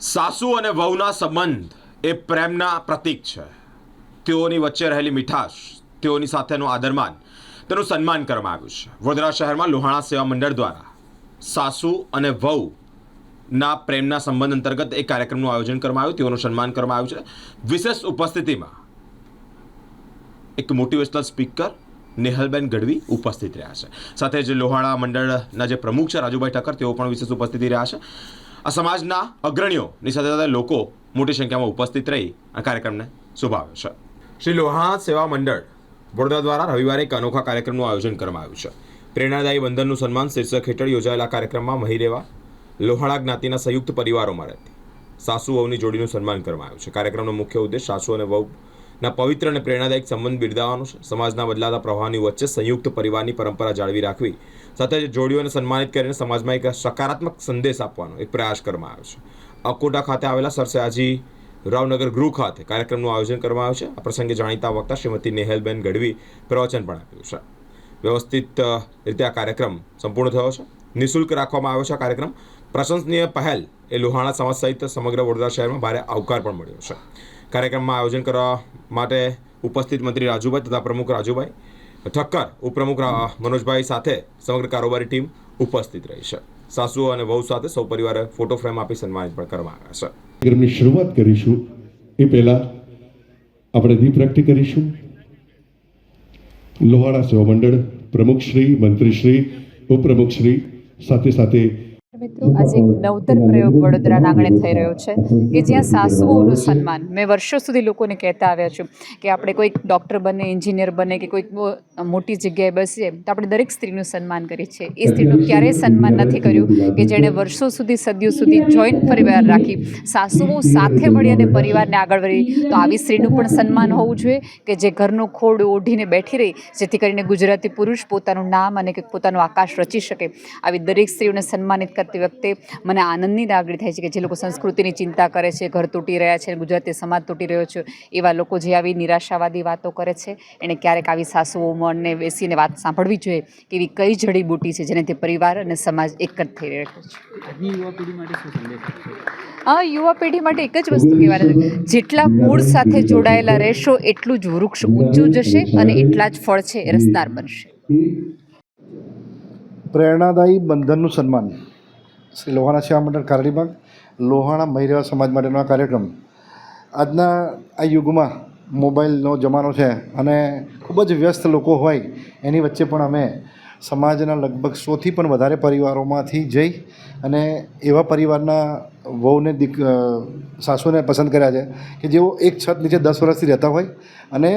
સાસુ અને વહુના સંબંધ એ પ્રેમના પ્રતીક છે. તેઓની વચ્ચે રહેલી મીઠાશ, તેઓની સાથેનું આદરમાન, તેનું સન્માન કરવામાં આવ્યું છે. વડોદરા શહેરમાં લોહાણા સેવા મંડળ દ્વારા સાસુ અને વહુ ના પ્રેમના સંબંધ અંતર્ગત એક કાર્યક્રમનું આયોજન કરવામાં આવ્યું, તેઓનું સન્માન કરવામાં આવ્યું છે. વિશેષ ઉપસ્થિતિમાં એક મોટિવેશનલ સ્પીકર નેહલબેન ગઢવી ઉપસ્થિત રહ્યા છે. સાથે જ લોહાણા મંડળના જે પ્રમુખ છે, રાજુભાઈ ઠક્કર, તેઓ પણ વિશેષ ઉપસ્થિતિ રહ્યા છે. આ સમાજના અગ્રણીઓની સાથે સાથે લોકો મોટી સંખ્યામાં ઉપસ્થિત રહી આ કાર્યક્રમને શુભાવ્યો છે. શ્રી લોહા સેવા મંડળ, વડોદરા દ્વારા રવિવારે એક અનોખા કાર્યક્રમનું આયોજન કરવામાં આવ્યું છે. પ્રેરણાદાયી બંધનનું સન્માન શીર્ષક હેઠળ યોજાયેલા કાર્યક્રમમાં મહિરેવા લોહાણા જ્ઞાતિના સંયુક્ત પરિવારોમાં રહેતી સાસુ વહુની જોડીનું સન્માન કરવામાં આવ્યું છે. કાર્યક્રમનો મુખ્ય ઉદ્દેશ સાસુ અને વહુના પવિત્ર અને પ્રેરણાદાયક સંબંધ બિરદાવવાનો છે. સમાજના બદલાતા પ્રવાહની વચ્ચે સંયુક્ત પરિવારની પરંપરા જાળવી રાખવી, સાથે જ જોડીઓને સન્માનિત કરીને સમાજમાં એક સકારાત્મક સંદેશ આપવાનો એક પ્રયાસ કરવામાં આવ્યો છે. અકોટા ખાતે આવેલા સરસયાજી રાવનગર ગૃહ ખાતે કાર્યક્રમનું આયોજન કરવામાં આવ્યું છે. આ પ્રસંગે જાણીતા વક્તા શ્રીમતી નેહલબેન ગઢવી પ્રવચન પણ આપ્યું છે. વ્યવસ્થિત રીતે આ કાર્યક્રમ સંપૂર્ણ થયો છે. નિઃશુલ્ક રાખવામાં આવ્યો છે આ કાર્યક્રમ. પ્રશંસનીય પહેલ એ લોહાણા સમાજ સહિત સમગ્ર વડોદરા શહેરમાં ભારે આવકાર પણ મળ્યો છે. કાર્યક્રમમાં આયોજન કરવા માટે ઉપસ્થિત મંત્રી રાજુભાઈ તથા પ્રમુખ રાજુભાઈ, ઠક્કર ઉપપ્રમુખ મનોજભાઈ સાથે સમગ્ર કારોબારી ટીમ ઉપસ્થિત રહી છે. સાસુઓ અને વહુ સાથે સૌ પરિવારે ફોટો ફ્રેમ આપી સન્માનિત પણ કરવામાં આવ્યા છે. કાર્યક્રમની શરૂઆત કરીશું. એ પહેલા આપણે દીપ પ્રાપ્તિ કરીશું. લોહાણા સેવા મંડળ પ્રમુખશ્રી, મંત્રીશ્રી, ઉપપ્રમુખશ્રી સાથે સાથે મિત્રો, આજે એક નવતર પ્રયોગ વડોદરાના આંગણે થઈ રહ્યો છે કે જ્યાં સાસુઓનું સન્માન. મેં વર્ષો સુધી લોકોને કહેતા આવ્યા છું કે આપણે કોઈક ડૉક્ટર બને, એન્જિનિયર બને કે કોઈક મોટી જગ્યાએ બસીએ તો આપણે દરેક સ્ત્રીનું સન્માન કરીએ છીએ. એ સ્ત્રીનું ક્યારેય સન્માન નથી કર્યું કે જેણે વર્ષો સુધી, સદીઓ સુધી જોઈન્ટ પરિવાર રાખી, સાસુઓ સાથે મળી અને પરિવારને આગળ વધી. તો આવી સ્ત્રીનું પણ સન્માન હોવું જોઈએ કે જે ઘરનું ખોડ ઓઢીને બેઠી રહી, જેથી કરીને ગુજરાતી પુરુષ પોતાનું નામ અને પોતાનું આકાશ રચી શકે. આવી દરેક સ્ત્રીઓને સન્માનિત કરતી વખતે મને આનંદની લાગણી થાય છે કે જે લોકો સંસ્કૃતિની ચિંતા કરે છે ઘર તૂટી રહ્યા છે ગુજરાતી સમાજ તૂટી રહ્યો છે એવા લોકો જે આવી નિરાશાવાદી વાતો કરે છે એણે ક્યારેક આવી સાસુઓ મનને બેસીને વાત સાંભળવી જોઈએ કે એવી કઈ જડીબૂટી છે જેનાથી પરિવાર અને સમાજ એક જ થઈ રહ્યો છે. યુવા પેઢી માટે શું સંદેશ આ યુવા પેઢી માટે એક જ વસ્તુ કહેવાની છે. જેટલા મૂળ સાથે જોડાયેલા રહેશો એટલું જ વૃક્ષ ઊંચું જશે અને એટલા જ ફળ છે રસદાર બનશે. પ્રેરણાદાયી બંધનનું સન્માન. શ્રી લોહાણા સેવા મંડળ કારડીબાગ, લોહાણા મહિરેવા સમાજ માટેનો આ કાર્યક્રમ. આજના આ યુગમાં મોબાઈલનો જમાનો છે અને ખૂબ જ વ્યસ્ત લોકો હોય એની વચ્ચે પણ અમે સમાજના લગભગ સોથી પણ વધારે પરિવારોમાંથી જઈ અને એવા પરિવારના વહુને દીક સાસુને પસંદ કર્યા છે કે જેઓ એક છત નીચે દસ વર્ષથી રહેતા હોય અને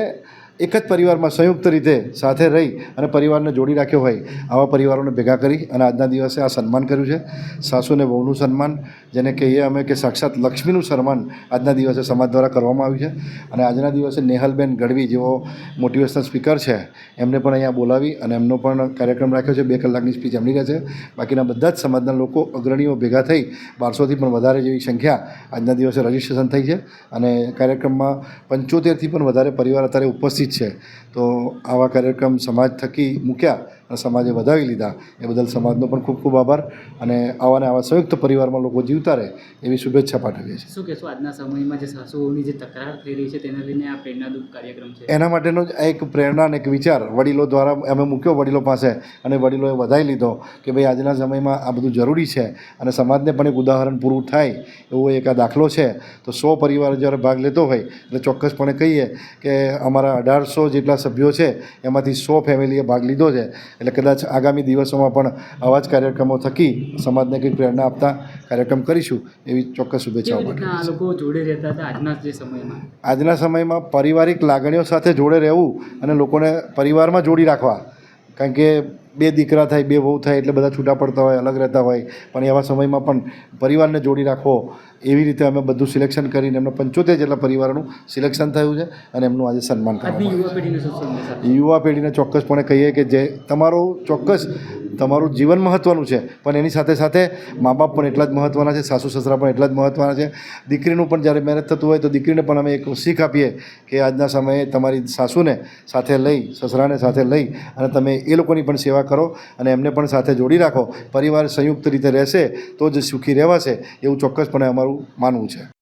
એક જ પરિવારમાં સંયુક્ત રીતે સાથે રહી અને પરિવારને જોડી રાખ્યો હોય, આવા પરિવારોને ભેગા કરી અને આજના દિવસે આ સન્માન કર્યું છે. સાસુ અને વહુનું સન્માન, જેને કહીએ અમે કે સાક્ષાત લક્ષ્મીનું સન્માન આજના દિવસે સમાજ દ્વારા કરવામાં આવ્યું છે. અને આજના દિવસે નેહલબેન ગઢવી જેઓ મોટિવેશનલ સ્પીકર છે, એમને પણ અહીંયા બોલાવી અને એમનો પણ કાર્યક્રમ રાખ્યો છે. બે કલાકની સ્પીચ એમની રહેશે બાકીના બધા જ સમાજના લોકો અગ્રણીઓ ભેગા થઈ બારસોથી પણ વધારે જેવી સંખ્યા આજના દિવસે રજીસ્ટ્રેશન થઈ છે. અને કાર્યક્રમમાં પંચોતેરથી પણ વધારે પરિવાર અત્યારે ઉપસ્થિત છે. તો આવા કાર્યક્રમ સમાજ થકી મૂક્યા. સમાજે વધાવી લીધા. એ બદલ સમાજનો પણ ખૂબ ખૂબ આભાર અને આવા ને આવા સંયુક્ત પરિવારમાં લોકો જીવતા રહે એવી શુભેચ્છા પાઠવીએ છીએ. શું કહેશો આજના સમયમાં જે સાસુઓની જે તકરાર થઈ રહી છે તેના લઈને આ પ્રેરણાદૂપ કાર્યક્રમ છે? એના માટેનો જ એક પ્રેરણા અને એક વિચાર વડીલો દ્વારા અમે મૂક્યો વડીલો પાસે અને વડીલોએ વધાવી લીધો કે ભાઈ આજના સમયમાં આ બધું જરૂરી છે અને સમાજને પણ એક ઉદાહરણ પૂરું થાય એવો એક આ દાખલો છે. તો સો પરિવાર જ્યારે ભાગ લેતો હોય એટલે ચોક્કસપણે કહીએ કે અમારા અઢારસો જેટલા સભ્યો છે એમાંથી સો ફેમિલીએ ભાગ લીધો છે. એટલે કદાચ આગામી દિવસોમાં પણ આવા જ કાર્યક્રમો થકી સમાજને કંઈક પ્રેરણા આપતા કાર્યક્રમ કરીશું એવી ચોક્કસ શુભેચ્છાઓ કેવી રીતના આ પાઠવીએ લોકો જોડે રહેતા હતા આજના જે સમયમાં? આજના સમયમાં પારિવારિક લાગણીઓ સાથે જોડે રહેવું અને લોકોને પરિવારમાં જોડી રાખવા. કારણ કે બે દીકરા થાય બે વહુ થાય એટલે બધા છૂટા પડતા હોય અલગ રહેતા હોય. પણ એવા સમયમાં પણ પરિવારને જોડી રાખવો એવી રીતે અમે બધું સિલેક્શન કરીને એમના પંચોતેર જેટલા પરિવારોનું સિલેક્શન થયું છે અને એમનું આજે સન્માન કરવામાં પેઢીને યુવા પેઢીને ચોક્કસપણે કહીએ કે જે તમારો ચોક્કસ તમારું જીવન મહત્ત્વનું છે પણ એની સાથે સાથે મા બાપ પણ એટલા જ મહત્ત્વના છે સાસુ સસરા પણ એટલા જ મહત્ત્વના છે. દીકરીનું પણ જ્યારે મહેનત થતું હોય તો દીકરીને પણ અમે એક શીખ આપીએ કે આજના સમયે તમારી સાસુને સાથે લઈ સસરાને સાથે લઈ અને તમે એ લોકોની પણ સેવા કરો અને એમને પણ સાથે જોડી રાખો. પરિવાર સંયુક્ત રીતે રહેશે તો જ સુખી રહેવાશે એવું ચોક્કસપણે અમારું માનવું છે.